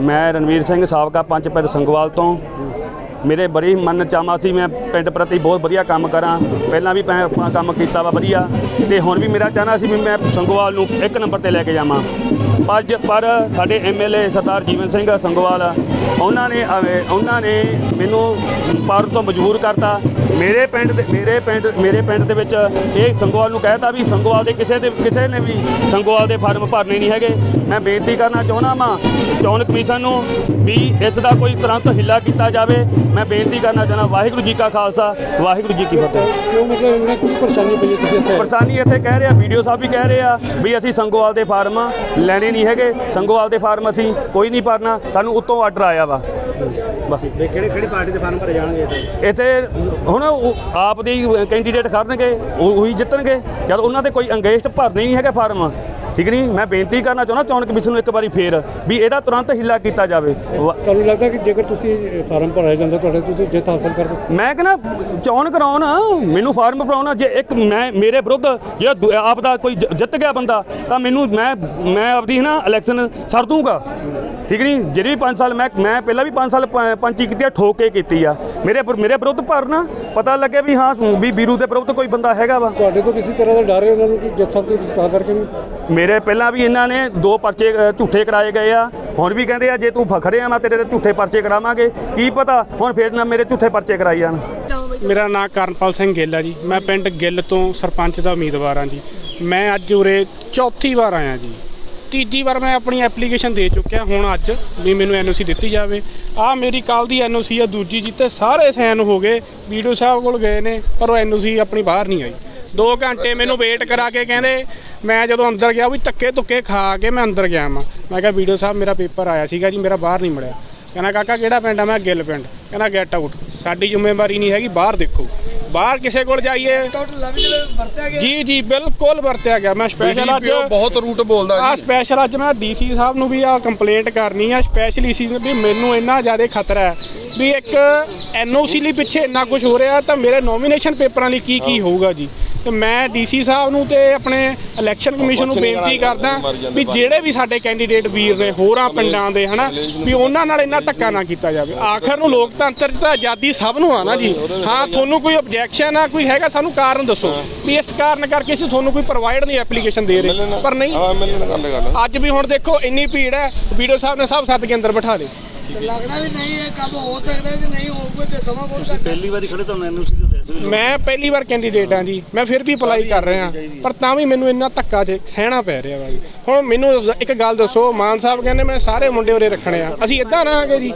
ਮੈਂ ਰਣਵੀਰ ਸਿੰਘ ਸਾਬਕਾ ਪੰਚ ਪਿੰਡ ਸੰਗਵਾਲ ਤੋਂ। ਮੇਰੇ ਬੜੀ ਮਨ ਚਾਮਾ ਸੀ, ਮੈਂ ਪਿੰਡ ਪ੍ਰਤੀ ਬਹੁਤ ਵਧੀਆ ਕੰਮ ਕਰਾਂ। ਪਹਿਲਾਂ ਵੀ ਮੈਂ ਆਪਣਾ ਕੰਮ ਕੀਤਾ ਵਾ ਵਧੀਆ, ਤੇ ਹੁਣ ਵੀ ਮੇਰਾ ਚਾਹਨਾ ਸੀ ਵੀ ਮੈਂ ਸੰਗਵਾਲ ਨੂੰ ਇੱਕ ਨੰਬਰ ਤੇ ਲੈ ਕੇ ਜਾਵਾਂ। ਪਰ ਜ- ਪਰ ਸਾਡੇ ਐਮਐਲਏ ਸਰਦਾਰ ਜੀਵਨ ਸਿੰਘ ਸੰਗਵਾਲ, ਉਹਨਾਂ ਨੇ ਅਵੇ- ਉਹਨਾਂ ਨੇ ਮੈਨੂੰ ਪਰ ਤੋਂ ਮਜਬੂਰ ਕਰਤਾ। ਮੇਰੇ ਪਿੰਡ ਦੇ ਮੇਰੇ ਪਿੰਡ ਮੇਰੇ ਪਿੰਡ ਦੇ ਵਿੱਚ ਇਹ ਸੰਗਵਾਲ ਨੂੰ ਕਹਿਤਾ ਵੀ ਸੰਗਵਾਲ ਦੇ ਕਿਸੇ ਦੇ ਕਿਸੇ ਨੇ ਵੀ ਸੰਗਵਾਲ ਦੇ ਫਾਰਮ ਭਰਨੇ ਨਹੀਂ ਹੈਗੇ। ਮੈਂ ਬੇਨਤੀ ਕਰਨਾ ਚਾਹੁੰਦਾ ਵਾਂ ਚੋਣ ਕਮਿਸ਼ਨ ਨੂੰ ਵੀ ਇਸ ਦਾ ਕੋਈ ਤੁਰੰਤ ਹਿੱਲਾ ਕੀਤਾ ਜਾਵੇ। ਮੈਂ ਬੇਨਤੀ ਕਰਨਾ ਚਾਹੁੰਦਾ ਵਾਹਿਗੁਰੂ ਜੀ ਕਾ ਖਾਲਸਾ ਵਾਹਿਗੁਰੂ ਜੀ ਕੀ ਫਤਿਹ। ਕਿਉਂ ਮਤਲਬ ਇਹਨਾਂ ਕੀ ਪਰੇਸ਼ਾਨੀ ਪਈ ਹੈ ਤੁਸੀਂ ਇੱਥੇ? ਪਰਸਾਨੀ ਇੱਥੇ ਕਹਿ ਰਹੇ ਵੀਡੀਓ ਸਾਹਿਬ ਵੀ ਕਹਿ ਰਹੇ ਆ ਵੀ ਅਸੀਂ ਸੰਗੋਵਾਲ ਦੇ ਫਾਰਮ ਲੈਣੇ ਨਹੀਂ ਹੈਗੇ। ਸੰਗੋਵਾਲ ਦੇ ਫਾਰਮ ਅਸੀਂ ਕੋਈ ਨਹੀਂ ਭਰਨਾ ਸਾਨੂੰ ਉੱਤੋਂ ਆਰਡਰ ਆਇਆ ਵਾ। ਬਸ। ਕਿਹੜੇ ਕਿਹੜੀ ਪਾਰਟੀ ਦੇ ਫਾਰਮ ਭਰੇ ਜਾਣਗੇ ਇੱਥੇ? ਇੱਥੇ ਹੁਣ ਉਹ ਆਪ ਦੇ ਕੈਂਡੀਡੇਟ ਖੜਨਗੇ ਉਹ ਉਹੀ ਜਿੱਤਣਗੇ। ਜਦ ਉਹਨਾਂ ਦੇ ਕੋਈ ਅੰਗੇਸਟ ਭਰਨੇ ਨਹੀਂ ਹੈਗੇ ਫਾਰਮ ਠੀਕ ਨਹੀਂ? ਮੈਂ ਬੇਨਤੀ ਕਰਨਾ ਚਾਹੁੰਦਾ ਚੋਣ ਕਮਿਸ਼ਨ ਨੂੰ ਇੱਕ ਵਾਰੀ ਫੇਰ ਵੀ ਇਹਦਾ ਤੁਰੰਤ ਹਿੱਲਾ ਕੀਤਾ ਜਾਵੇ। ਵਾ- ਤੁਹਾਨੂੰ ਲੱਗਦਾ ਕਿ ਜੇਕਰ ਤੁਸੀਂ ਇਹ ਫਾਰਮ ਭਰਿਆ ਜਾਂਦਾ ਤੁਹਾਡੇ ਤੁਸੀਂ ਜਿੱਤ ਹਾਸਲ ਕਰਦੇ ਮੈਂ ਕਹਿੰਦਾ ਚੋਣ ਕਰਾਉਣ ਮੈਨੂੰ ਫਾਰਮ ਭਰਾਉਣਾ ਜੇ ਇੱਕ ਮੈਂ ਮੇਰੇ ਵਿਰੁੱਧ ਜੇ ਦੂ- ਆਪ ਦਾ ਕੋਈ ਜ- ਜਿੱਤ ਗਿਆ ਬੰਦਾ ਤਾਂ ਮੈਨੂੰ ਮੈਂ ਮੈਂ ਆਪਦੀ ਨਾ ਇਲੈਕਸ਼ਨ ਸਰ ਦੂੰਗਾ ਠੀਕ ਨਹੀਂ? ਜਿਹੜੇ ਵੀ 5 ਸਾਲ ਮੈਂ ਮੈਂ ਪਹਿਲਾਂ ਵੀ 5 ਸਾਲ ਪ- ਪੰਚੀ ਕੀਤੀ ਆ ਠੋਕ ਕੇ ਕੀਤੀ ਆ। ਮੇਰੇ ਪਰ- ਮੇਰੇ ਵਿਰੁੱਧ ਭਰਨਾ ਪਤਾ ਲੱਗੇ ਵੀ ਹਾਂ ਵੀ ਵੀਰੂ ਦੇ ਵਿਰੁੱਧ ਕੋਈ ਬੰਦਾ ਹੈਗਾ ਵਾ। ਤੁਹਾਡੇ ਤੋਂ ਕਿਸੇ ਤਰ੍ਹਾਂ ਦਾ ਡਰ ਹੈ ਉਹਨਾਂ ਨੂੰ ਕਿ ਹੋ ਤੁਸੀਂ ਤਾਂ ਕਰਕੇ ਵੀ ਮੇਰੇ ਪਹਿਲਾਂ ਵੀ ਇਹਨਾਂ ਨੇ ਦੋ ਪਰਚੇ ਅ, ਝੂਠੇ ਕਰਾਏ ਗਏ ਆ। ਹੁਣ ਵੀ ਕਹਿੰਦੇ ਆ ਜੇ ਤੂੰ ਫਖਰੇ ਆ ਮੈਂ ਤੇਰੇ ਤੇ ਝੂਠੇ ਪਰਚੇ ਕਰਾਵਾਂਗੇ। ਕੀ ਪਤਾ ਹੁਣ ਫੇਰ ਨਾ ਮੇਰੇ ਝੂਠੇ ਪਰਚੇ ਕਰਾਈ ਜਾਣ। ਮੇਰਾ ਨਾਮ ਕਰਨਪਾਲ ਸਿੰਘ ਗਿੱਲ ਹੈ ਜੀ। ਮੈਂ ਪਿੰਡ ਗਿੱਲ ਤੋਂ ਸਰਪੰਚ ਦਾ ਉਮੀਦਵਾਰ ਹਾਂ ਜੀ। ਮੈਂ ਅੱਜ ਉਰੇ ਚੌਥੀ ਵਾਰ ਆਇਆ ਜੀ। ਤੀਜੀ ਵਾਰ ਮੈਂ ਆਪਣੀ ਐਪਲੀਕੇਸ਼ਨ ਦੇ ਚੁੱਕਿਆ, ਹੁਣ ਅੱਜ ਵੀ ਮੈਨੂੰ ਐਨਓਸੀ ਦਿੱਤੀ ਜਾਵੇ। ਆ ਮੇਰੀ ਕੱਲ ਦੀ ਐਨਓਸੀ ਆ, ਦੂਜੀ ਜੀ ਸਾਰੇ ਸਾਈਨ ਹੋ ਗਏ। ਵੀਡੀਓ ਸਾਹਿਬ ਕੋਲ ਗਏ ਨੇ, ਪਰ ਉਹ ਐਨਓਸੀ ਆਪਣੀ ਬਾਹਰ ਨਹੀਂ ਆਈ। 2 ਘੰਟੇ ਮੈਨੂੰ ਵੇਟ ਕਰਾ ਕੇ ਕਹਿੰਦੇ, ਮੈਂ ਜਦੋਂ ਅੰਦਰ ਗਿਆ ਵੀ ਧੱਕੇ ਧੁੱਕੇ ਖਾ ਕੇ ਮੈਂ ਅੰਦਰ ਗਿਆ ਮੈਂ ਮੈਂ ਕਿਹਾ ਵੀਡੀਓ ਸਾਹਿਬ, ਮੇਰਾ ਪੇਪਰ ਆਇਆ ਸੀਗਾ ਜੀ, ਮੇਰਾ ਬਾਹਰ ਨਹੀਂ ਮਿਲਿਆ ਕਹਿੰਦਾ, ਕਾਕਾ, ਕਿਹੜਾ ਪਿੰਡ ਆ? ਮੈਂ ਗਿੱਲ ਪਿੰਡ। ਕਹਿੰਦਾ ਗੈਟ ਆਊਟ ਸਾਡੀ ਜ਼ਿੰਮੇਵਾਰੀ ਨਹੀਂ ਹੈਗੀ, ਬਾਹਰ ਦੇਖੋ। ਬਾਹਰ ਕਿਸੇ ਕੋਲ ਜਾਈਏ। ਜੀ ਜੀ ਬਿਲਕੁਲ ਵਰਤਿਆ ਗਿਆ। ਮੈਂ ਸਪੈਸ਼ਲ ਅੱਜ ਬਹੁਤ ਰੂਟ ਬੋਲਦਾ ਆ ਸਪੈਸ਼ਲ ਅੱਜ ਮੈਂ ਡੀਸੀ ਸਾਹਿਬ ਨੂੰ ਵੀ ਆ ਕੰਪਲੇਂਟ ਕਰਨੀ ਆ। ਸਪੈਸ਼ਲੀ ਸੀ ਵੀ ਮੈਨੂੰ ਇੰਨਾ ਜ਼ਿਆਦਾ ਖਤਰਾ ਹੈ ਵੀ ਇੱਕ ਐਨਓਸੀ ਲਈ ਪਿੱਛੇ ਇੰਨਾ ਕੁਝ ਹੋ ਰਿਹਾ ਤਾਂ ਮੇਰੇ ਨੋਮੀਨੇਸ਼ਨ ਪੇਪਰਾਂ ਲਈ ਕੀ ਕੀ ਹੋਊਗਾ ਜੀ? ਤੇ ਮੈਂ ਡੀਸੀ ਸਾਹਿਬ ਨੂੰ ਤੇ ਆਪਣੇ ਇਲੈਕਸ਼ਨ ਕਮਿਸ਼ਨ ਨੂੰ ਬੇਨਤੀ ਕਰਦਾ ਵੀ ਜਿਹੜੇ ਵੀ ਸਾਡੇ ਕੈਂਡੀਡੇਟ ਵੀਰ ਨੇ ਹੋਰਾਂ ਪਿੰਡਾਂ ਦੇ ਹਨਾ ਵੀ ਉਹਨਾਂ ਨਾਲ ਇੰਨਾ ਧੱਕਾ ਨਾ ਕੀਤਾ ਜਾਵੇ। ਆਖਰ ਨੂੰ ਲੋਕਤੰਤਰ 'ਚ ਤਾਂ ਆਜ਼ਾਦੀ ਸਭ ਨੂੰ ਆ ਨਾ ਜੀ। ਹਾਂ ਤੁਹਾਨੂੰ ਕੋਈ ਆਬਜੈਕਸ਼ਨ ਆ ਕੋਈ ਹੈਗਾ ਸਾਨੂੰ ਕਾਰਨ ਦੱਸੋ। ਵੀ ਇਸ ਕਾਰਨ ਕਰਕੇ ਅਸੀਂ ਤੁਹਾਨੂੰ ਕੋਈ ਪ੍ਰੋਵਾਈਡ ਨਹੀਂ ਐਪਲੀਕੇਸ਼ਨ ਦੇ ਰਹੇ। ਪਰ ਨਹੀਂ। ਅੱਜ ਵੀ ਹੁਣ ਦੇਖੋ ਇੰਨੀ ਭੀੜ ਹੈ ਵੀਡੀਓ ਸਾਹਿਬ ਨੇ ਸਭ ਸੱਦ ਕੇ ਅੰਦਰ ਬਿਠਾ ਦੇ। ਲੱਗਦਾ ਵੀ ਨਹੀਂ ਇਹ ਕੰਮ ਹੋ ਸਕਦਾ ਕਿ ਨਹੀਂ ਹੋ ਕੋਈ ਤੇ ਸਮਾਂ ਬਹੁਤ ਘੱਟ ਹੈ। ਮੈਂ ਪਹਿਲੀ ਵਾਰ ਕੈਂਡੀਡੇਟ ਹਾਂ ਜੀ। ਮੈਂ ਫਿਰ ਵੀ ਅਪਲਾਈ ਕਰ ਰਿਹਾ। ਪਰ ਤਾਂ ਵੀ ਮੈਨੂੰ ਇੰਨਾ ਧੱਕਾ ਜੇ ਸਹਿਣਾ ਪੈ ਰਿਹਾ ਵਾ ਜੀ। ਹੁਣ ਮੈਨੂੰ ਇੱਕ ਗੱਲ ਦੱਸੋ ਮਾਨ ਸਾਹਿਬ ਕਹਿੰਦੇ ਮੈਂ ਸਾਰੇ ਮੁੰਡੇ ਉਰੇ ਰੱਖਣੇ ਆ। ਅਸੀਂ ਇਦਾਂ ਰਹਾਂਗੇ ਜੀ।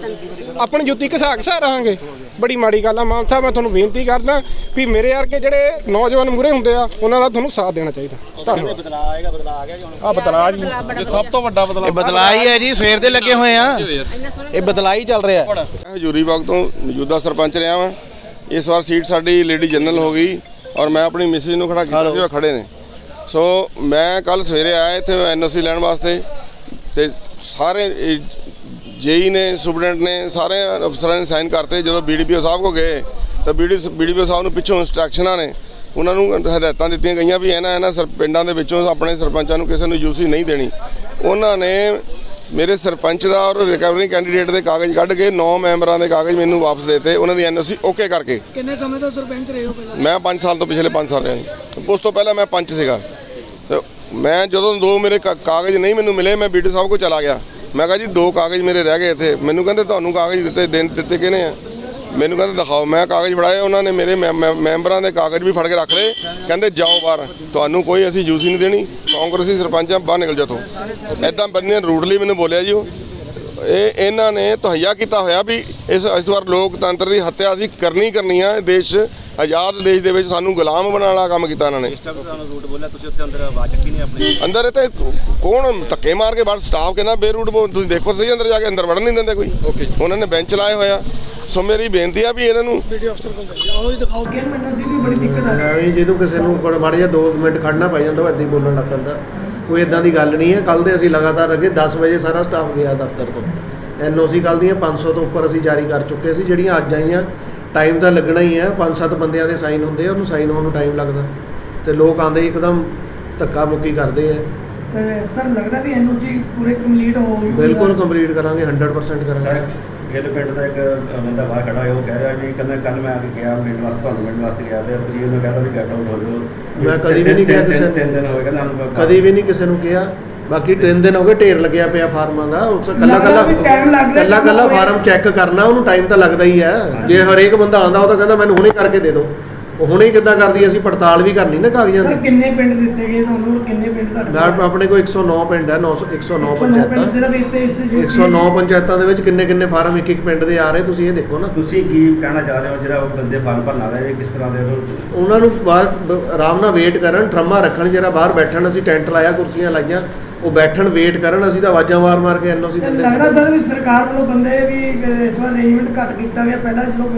ਆਪਣੀ ਜੁੱਤੀ ਘਸਾ ਘਸਾ ਰਹਾਂਗੇ? ਬੜੀ ਮਾੜੀ ਗੱਲ ਆ। ਮਾਨ ਸਾਹਿਬ ਮੈਂ ਤੁਹਾਨੂੰ ਬੇਨਤੀ ਕਰਦਾ ਵੀ ਮੇਰੇ ਵਰਗੇ ਜਿਹੜੇ ਨੌਜਵਾਨ ਮੂਰੇ ਹੁੰਦੇ ਆ ਉਹਨਾਂ ਦਾ ਤੁਹਾਨੂੰ ਸਾਥ ਦੇਣਾ ਚਾਹੀਦਾ। ਧੰਨਵਾਦ। ਬਦਲਾ ਆਏਗਾ? ਬਦਲਾ ਆ ਗਿਆ ਜੀ ਆ ਬਦਲਾ ਜੀ। ਇਹ ਸਭ ਤੋਂ ਵੱਡਾ ਬਦਲਾਅ ਇਹ ਬਦਲਾਈ ਹੈ ਜੀ। ਸਵੇਰ ਦੇ ਲੱਗੇ ਹੋਏ ਆ। ਇਹ ਬਦਲਾਈ ਚੱਲ ਰਿਹਾ। ਹਜੂਰੀ ਬਾਗ ਤੋਂ ਮੌਜੂਦਾ ਸਰਪੰਚ ਰਿਹਾ ਵਾਂ। ਇਸ ਵਾਰ ਸੀਟ ਸਾਡੀ ਲੇਡੀ ਜਨਰਲ ਹੋ ਗਈ ਔਰ ਮੈਂ ਆਪਣੀ ਮਿਸਿਸ ਨੂੰ ਖੜਾ ਕੀਤਾ ਸੀ ਉਹ ਖੜੇ ਨੇ। ਸੋ ਮੈਂ ਕੱਲ ਸਵੇਰੇ ਆਇਆ ਇੱਥੇ ਐਨਓਸੀ ਲੈਣ ਵਾਸਤੇ ਤੇ ਸਾਰੇ ਜੇਈ ਨੇ ਸਟੂਡੈਂਟ ਨੇ ਸਾਰੇ ਅਫਸਰਾਂ ਨੇ ਸਾਈਨ ਕਰਤੇ। ਜਦੋਂ ਬੀਡੀਪੀਓ ਸਾਹਿਬ ਕੋ ਗਏ ਤਾਂ ਬੀਡੀਪੀਓ ਸਾਹਿਬ ਨੂੰ ਪਿੱਛੋਂ ਇਨਸਟਰਕਸ਼ਨਾਂ ਨੇ ਉਹਨਾਂ ਨੂੰ ਹਦਾਇਤਾਂ ਦਿੱਤੀਆਂ ਗਈਆਂ ਵੀ ਇਹਨਾਂ ਇਹਨਾਂ ਸਰ ਪਿੰਡਾਂ ਦੇ ਵਿੱਚੋਂ ਆਪਣੇ ਸਰਪੰਚਾਂ ਨੂੰ ਕਿਸੇ ਨੂੰ ਯੂਸੀ ਨਹੀਂ ਦੇਣੀ। ਉਹਨਾਂ ਨੇ ਮੇਰੇ ਸਰਪੰਚ ਦਾ ਔਰ ਰਿਕਵਰੀ ਕੈਂਡੀਡੇਟ ਦੇ ਕਾਗਜ਼ ਕੱਢ ਕੇ 9 ਮੈਂਬਰਾਂ ਦੇ ਕਾਗਜ਼ ਮੈਨੂੰ ਵਾਪਸ ਦੇਤੇ ਉਹਨਾਂ ਦੀ ਐਨਓਸੀ ਓਕੇ ਕਰਕੇ। ਕਿੰਨੇ ਸਮੇਂ ਤੋਂ ਸਰਪੰਚ ਰਹੇ ਹੋ ਪਹਿਲਾਂ? ਮੈਂ 5 ਸਾਲ ਤੋਂ ਪਿਛਲੇ 5 ਸਾਲ ਰਿਹਾ ਜੀ। ਉਸ ਤੋਂ ਪਹਿਲਾਂ ਮੈਂ ਪੰਚ ਸੀਗਾ। ਤੇ ਮੈਂ ਜਦੋਂ ਦੋ ਮੇਰੇ ਕਾਗਜ਼ ਨਹੀਂ ਮੈਨੂੰ ਮਿਲੇ ਮੈਂ ਬੀਡੀ ਸਾਹਿਬ ਕੋਲ ਚਲਾ ਗਿਆ। ਮੈਂ ਕਿਹਾ ਜੀ ਦੋ ਕਾਗਜ਼ ਮੇਰੇ ਰਹਿ ਗਏ ਇੱਥੇ। ਮੈਨੂੰ ਕਹਿੰਦੇ ਤੁਹਾਨੂੰ ਕਾਗਜ਼ ਦਿੱਤੇ ਦਿਨ ਦਿੱਤੇ ਕਿਹਨੇ ਆ? ਮੈਨੂੰ ਕਹਿੰਦੇ ਦਿਖਾਓ ਮੈਂ ਕਾਗਜ਼ ਫੜਾਏ ਉਹਨਾਂ ਨੇ ਮੇਰੇ ਮੈਂ- ਮੈਂ- ਮੈਂਬਰਾਂ ਦੇ ਕਾਗਜ਼ ਵੀ ਫੜ ਕੇ ਰੱਖ ਲਏ। ਕਹਿੰਦੇ ਜਾਓ ਬਾਹਰ ਤੁਹਾਨੂੰ ਕੋਈ ਅਸੀਂ ਯੂਸੀ ਨਹੀਂ ਦੇਣੀ ਕਾਂਗਰਸੀ ਸਰਪੰਚ ਆ ਬਾਹਰ ਨਿਕਲ ਜਾਤੋ ਐਦਾਂ ਬੰਨੇ ਰੂਡਲੀ ਮੈਨੂੰ ਬੋਲਿਆ ਜੀ ਉਹ। ਇਹ ਇਹਨਾਂ ਨੇ ਤਹਈਆ ਕੀਤਾ ਹੋਇਆ ਵੀ ਇਸ ਇਸ ਵਾਰ ਲੋਕਤੰਤਰ ਦੀ ਹੱਤਿਆ ਅਸੀਂ ਕਰਨੀ ਕਰਨੀ ਆ ਇਹ ਦੇਸ਼ ਆਜ਼ਾਦ ਦੇਸ਼ ਦੇ ਵਿੱਚ ਸਾਨੂੰ ਗੁਲਾਮ ਬਣਾਉਣ ਵਾਲਾ ਕੰਮ ਕੀਤਾ ਇਹਨਾਂ ਨੇ। ਅੰਦਰ ਇਹ ਤੇ ਕੌਣ ਧੱਕੇ ਮਾਰ ਕੇ ਬਾਹਰ ਸਟਾਫ ਕਹਿੰਦਾ ਬੇਰੂਟ ਤੁਸੀਂ ਦੇਖੋ ਸਹੀ ਅੰਦਰ ਜਾ ਕੇ ਅੰਦਰ ਵੜਨ ਨਹੀਂ ਦਿੰਦੇ ਕੋਈ। ਉਹਨਾਂ ਨੇ ਬੈਂਚ ਲਾਏ ਹੋਇਆ ਸੋ ਮੇਰੀ ਬੇਨਤੀ ਆ ਵੀ ਇਹਨਾਂ ਨੂੰ ਵੀਡੀਓ ਅਫਸਰ ਕੋਲ ਜਾਈਏ ਆਓ ਜੀ ਦਿਖਾਓ। ਕਿ ਮੈਨੂੰ ਜਿਹਦੀ ਬੜੀ ਦਿੱਕਤ ਆ ਰਹੀ ਹੈ। ਐਵੇਂ ਜਦੋਂ ਕਿਸੇ ਨੂੰ ਕੋਲ ਮਾੜਾ ਜਿਹਾ 2 ਮਿੰਟ ਖੜਨਾ ਪੈ ਜਾਂਦਾ ਉਹ ਏਦਾਂ ਹੀ ਬੋਲਣ ਲੱਗ ਪੈਂਦਾ। ਕੋਈ ਇਦਾਂ ਦੀ ਗੱਲ ਨਹੀਂ ਹੈ। ਕੱਲ ਦੇ ਅਸੀਂ ਲਗਾਤਾਰ ਅੱਗੇ 10 ਵਜੇ ਸਾਰਾ ਸਟਾਫ ਗਿਆ ਦਫ਼ਤਰ ਤੋਂ। ਐਨਓਸੀ ਕੱਲ ਦੀਆਂ 500 ਤੋਂ ਉੱਪਰ ਅਸੀਂ ਜਾਰੀ ਕਰ ਚੁੱਕੇ ਸੀ ਜਿਹੜੀਆਂ ਅੱਜ ਆਈਆਂ। ਟਾਈਮ ਤਾਂ ਲੱਗਣਾ ਹੀ ਹੈ। 5-7 ਬੰਦਿਆਂ ਦੇ ਸਾਈਨ ਹੁੰਦੇ ਆ ਉਹਨੂੰ ਸਾਈਨ ਹੋਣ ਨੂੰ ਟਾਈਮ ਲੱਗਦਾ। ਤੇ ਲੋਕ ਆਂਦੇ ਇੱਕਦਮ ਧੱਕਾ ਮੁੱਕੀ ਕਰਦੇ ਆ। ਤੇ ਸਰ ਲੱਗਦਾ ਵੀ ਐਨਓਸੀ ਪੂਰੇ ਕੰਪਲੀਟ ਹੋ ਬਿਲਕੁਲ ਕੰਪਲੀਟ ਕਰਾਂਗੇ 100% ਕਰਾਂਗੇ। ਗਿੱਲ ਪਿੰਡ ਦਾ ਇੱਕ ਬੰਦਾ ਬਾਹਰ ਖੜਾ ਹੋਇਆ ਉਹ ਕਹਿ ਰਿਹਾ ਵੀ ਕਹਿੰਦਾ ਕੱਲ ਮੈਂ ਆ ਕੇ ਗਿਆ ਮਿਲਣ ਵਾਸਤੇ ਤੁਹਾਨੂੰ ਮਿਲਣ ਵਾਸਤੇ ਗਿਆ ਤੇ ਤੁਸੀਂ ਉਹਨੂੰ ਕਹਿੰਦਾ ਵੀ ਗੈਟ ਆਊਟ ਹੋ ਜਾਓ ਮੈਂ ਕਦੀ ਵੀ ਨਹੀਂ ਕਿਹਾ ਕਿਸੇ ਨੂੰ। ਤਿੰਨ ਦਿਨ ਹੋਏ ਕਹਿੰਦਾ ਸਾਨੂੰ ਕਦੀ ਵੀ ਨਹੀਂ ਕਿਸੇ ਨੂੰ ਕਿਹਾ ਬਾਕੀ ਤਿੰਨ ਦਿਨ ਹੋ ਗਏ ਢੇਰ ਲੱਗਿਆ ਪਿਆ ਫਾਰਮਾਂ ਦਾ ਉਸ ਕੱਲਾ ਕੱਲਾ ਵੀ time ਲੱਗ ਰਿਹਾ ਕੱਲਾ ਕੱਲਾ। ਫਾਰਮ ਚੈੱਕ ਕਰਨਾ ਉਹਨੂੰ ਟਾਈਮ ਤਾਂ ਲੱਗਦਾ ਹੀ ਹੈ ਜੇ ਹਰੇਕ ਬੰਦਾ ਆਂਦਾ ਉਹ ਤਾਂ ਕਹਿੰਦਾ ਮੈਨੂੰ ਹੁਣੇ ਕਰਕੇ ਦੇ ਦਿਓ ਉਹ ਹੁਣੇ ਕਿੱਦਾਂ ਕਰਦੀ ਅਸੀਂ ਪੜਤਾਲ ਵੀ ਕਰਨੀ ਨਾ ਕਾਗਜ਼ਾਂ ਸਰ ਦੀ। ਕਿੰਨੇ ਪਿੰਡ ਦਿੱਤੇ ਗਏ ਤੁਹਾਨੂੰ ਔਰ ਕਿੰਨੇ ਪਿੰਡ ਤੁਹਾਡੇ ਮੈਂ ਆਪਣੇ ਕੋਲ 109 ਪਿੰਡ ਹੈ 900 109 ਪੰਚਾਇਤਾਂ। ਸਿਰਫ ਇਸ ਤੇ ਇਸ ਜੋ 109 ਪੰਚਾਇਤਾਂ ਦੇ ਵਿੱਚ ਕਿੰਨੇ ਕਿੰਨੇ ਫਾਰਮ ਇੱਕ ਇੱਕ ਪਿੰਡ ਦੇ ਆ ਰਹੇ ਤੁਸੀਂ ਇਹ ਦੇਖੋ ਨਾ। ਤੁਸੀਂ ਕੀ ਕਹਿਣਾ ਚਾਹ ਰਹੇ ਹੋ ਜਿਹੜਾ ਉਹ ਬੰਦੇ ਫਾਰਮ ਭਰਨਾ ਰਹੇ ਕਿਸ ਤਰ੍ਹਾਂ ਦੇ ਉਹਨੂੰ ਉਹਨਾਂ ਨੂੰ ਬਾਹਰ ਬ- ਆਰਾਮ ਨਾਲ ਵੇਟ ਕਰਨ ਟਰਮਾ ਰੱਖਣ ਜਿਹੜਾ ਬਾਹਰ ਬੈਠਣ ਅਸੀਂ ਟੈਂਟ ਲਾਇਆ ਕੁਰਸੀਆਂ ਲਾਈਆਂ ਉਹ ਬੈਠਣ ਵੇਟ ਕਰਨ ਅਸੀਂ ਤਾਂ ਆਵਾਜ਼ਾਂ ਮਾਰ ਮਾਰ ਕੇ ਐਨਓਸੀ ਤੇ ਦਿੰਦੇ ਲੱਗਦਾ ਸੀ ਸਰ ਵੀ ਸਰਕਾਰ ਵੱਲੋਂ ਬੰਦੇ ਵੀ ਇਸ ਵਾਰ ਅਰੇਂਜਮੈਂਟ ਘੱਟ ਕੀਤਾ ਗਿਆ ਪਹਿਲਾਂ ਜਦੋਂ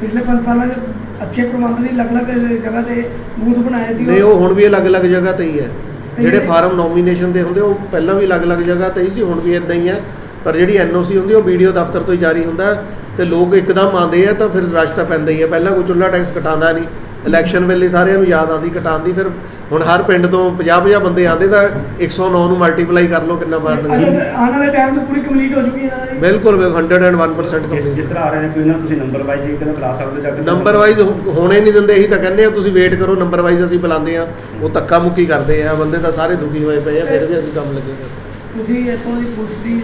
ਪਿਛਲੇ 5 ਸਾਲਾਂ 'ਚ ਅੱਛੇ ਪ੍ਰਬੰਧ ਲਈ ਅਲੱਗ-ਅਲੱਗ ਜਗ੍ਹਾ ਤੇ ਬੂਥ ਬਣਾਏ ਸੀ ਨਹੀਂ ਉਹ? ਹੁਣ ਵੀ ਅਲੱਗ-ਅਲੱਗ ਜਗ੍ਹਾ ਤੇ ਹੀ ਹੈ। ਜਿਹੜੇ ਫਾਰਮ ਨੋਮੀਨੇਸ਼ਨ ਦੇ ਹੁੰਦੇ ਉਹ ਪਹਿਲਾਂ ਵੀ ਅਲੱਗ-ਅਲੱਗ ਜਗ੍ਹਾ ਤੇ ਹੀ ਸੀ ਹੁਣ ਵੀ ਇਦਾਂ ਹੀ ਹੈ। ਪਰ ਜਿਹੜੀ ਐਨਓਸੀ ਹੁੰਦੀ ਉਹ ਵੀਡੀਓ ਦਫ਼ਤਰ ਤੋਂ ਹੀ ਜਾਰੀ ਹੁੰਦਾ ਤੇ ਲੋਕ ਇੱਕਦਮ ਆਉਂਦੇ ਆ ਤਾਂ ਫਿਰ ਰਸ਼ ਤਾਂ ਪੈਂਦਾ ਹੀ ਹੈ। ਪਹਿਲਾਂ ਕੋਈ ਚੁੱਲਾ ਟੈਕਸ ਕਟਾਉਂਦਾ ਨਹੀਂ। ਇਲੈਕਸ਼ਨ ਵੇਲੇ ਸਾਰਿਆਂ ਨੂੰ ਯਾਦ ਆਉਂਦੀ ਕਟਾਉਣ ਦੀ ਫਿਰ ਹੁਣ ਹਰ ਪਿੰਡ ਤੋਂ 50-50 ਬੰਦੇ ਆਉਂਦੇ ਤਾਂ 109 ਨੂੰ ਮਲਟੀਪਲਾਈ ਕਰ ਲਓ ਕਿੰਨਾ ਅਗਰ ਆਉਣ ਵਾਲੇ ਟਾਈਮ 'ਚ ਪੂਰੀ ਕੰਪਲੀਟ ਹੋ ਜੂਗੀ ਇਹਨਾਂ ਦੀ ਬਿਲਕੁਲ 101% ਜਿਸ ਜਿਸ ਕੰਪਲੀਟ ਤਰ੍ਹਾਂ ਆ ਰਹੇ ਨੇ ਕੋਈ ਨਾ ਤੁਸੀਂ ਨੰਬਰ ਵਾਈਜ਼ ਇੱਕ ਦਿਨ ਕਰਾ ਸਕਦੇ ਜਾਂ ਕਿੱਦਾਂ? ਨੰਬਰ ਵਾਈਜ਼ ਹੋਣੇ ਨਹੀਂ ਦਿੰਦੇ ਇਹੀ ਤਾਂ ਕਹਿੰਦੇ ਆ ਤੁਸੀਂ ਵੇਟ ਕਰੋ ਨੰਬਰ ਵਾਈਜ਼ ਅਸੀਂ ਬੁਲਾਉਂਦੇ ਆ ਉਹ ਧੱਕਾ ਮੁੱਕੀ ਕਰਦੇ ਆ ਬੰਦੇ ਤਾਂ ਸਾਰੇ ਦੁਖੀ ਹੋਏ ਪਏ ਆ ਫਿਰ ਵੀ ਅਸੀਂ ਕੰਮ ਲੱਗੇ। ਤੁਸੀਂ ਇੱਥੋਂ ਦੀ ਪੁਲਿਸ ਦੀ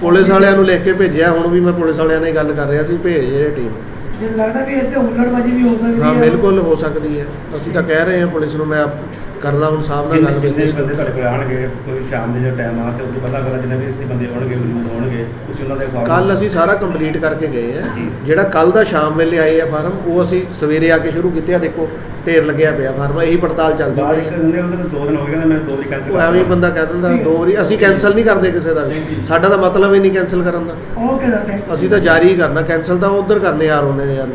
ਪੁਲਿਸ ਵਾਲਿਆਂ ਨੂੰ ਲਿਖ ਕੇ ਭੇਜਿਆ ਹੁਣ ਵੀ ਮੈਂ ਪੁਲਿਸ ਵਾਲਿਆਂ ਨਾਲ ਹੀ ਗੱਲ ਕਰ ਰਿਹਾ ਸੀ ਭੇਜ ਇਹ ਟੀਮ ਜੇ ਲੱਗਦਾ ਵੀ ਇੱਥੇ ਹੁੱਲੜਬਾਜੀ ਵੀ ਹੋ ਸਕਦੀ ਹਾਂ ਹੈ। ਬਿਲਕੁਲ ਹੋ ਸਕਦੀ ਹੈ। ਅਸੀਂ ਤਾਂ ਕਹਿ ਰਹੇ ਹਾਂ ਪੁਲਿਸ ਨੂੰ ਮੈਂ ਕਰਦਾ ਹੁਣ ਸਾਹਿਬ ਨਾਲ ਗੱਲ ਜਿੰਨੇ ਬੰਦੇ ਤੁਹਾਡੇ ਕੋਲ ਆਣਗੇ ਕੋਈ ਸ਼ਾਮ ਦੇ ਜੋ ਟਾਈਮ ਆ ਤੇ ਉਸ ਤੋਂ ਪਹਿਲਾਂ ਪਹਿਲਾਂ ਜਿੰਨੇ ਵੀ ਇੱਥੇ ਬੰਦੇ ਹੋਣਗੇ ਮੌਜੂਦ ਹੋਣਗੇ ਤੁਸੀਂ ਉਹਨਾਂ ਦੇ ਕੱਲ ਅਸੀਂ ਸਾਰਾ ਕੰਪਲੀਟ ਕਰਕੇ ਗਏ ਆ ਜਿਹੜਾ ਕੱਲ ਦਾ ਸ਼ਾਮ ਵੇਲੇ ਆਏ ਆ ਫਾਰਮ ਉਹ ਅਸੀਂ ਸਵੇਰੇ ਆ ਕੇ ਸ਼ੁਰੂ ਕੀਤੇ ਆ ਦੇਖੋ ਢੇਰ ਲੱਗਿਆ ਪਿਆ ਫਾਰਮ ਇਹੀ ਪੜਤਾਲ ਚੱਲਦੀ ਪਈ ਹੈ। ਉਹਨੇ ਉਹਦੇ ਦੋ ਦਿਨ ਹੋ ਗਏ ਕਹਿੰਦਾ ਮੈਂ ਦੋ ਵਾਰੀ ਕੈਂਸਲ ਉਹ ਐਵੇਂ ਹੀ ਬੰਦਾ ਕਹਿ ਦਿੰਦਾ ਦੋ ਵਾਰੀ ਅਸੀਂ ਕੈਨਸਲ ਨਹੀਂ ਕਰਦੇ ਕਿਸੇ ਦਾ ਵੀ। ਸਾਡਾ ਤਾਂ ਮਤਲਬ ਹੀ ਨਹੀਂ ਕੈਨਸਲ ਕਰਨ ਦਾ। ਓਕੇ ਦਾ ਥੈਂਕ ਅਸੀਂ ਤਾਂ ਜਾਰੀ ਹੀ ਕਰਨਾ ਕੈਨਸਲ ਤਾਂ ਉਧਰ ਕਰਨੇ ਯਾਰ ਉਹਨੇ ਯਾਰ।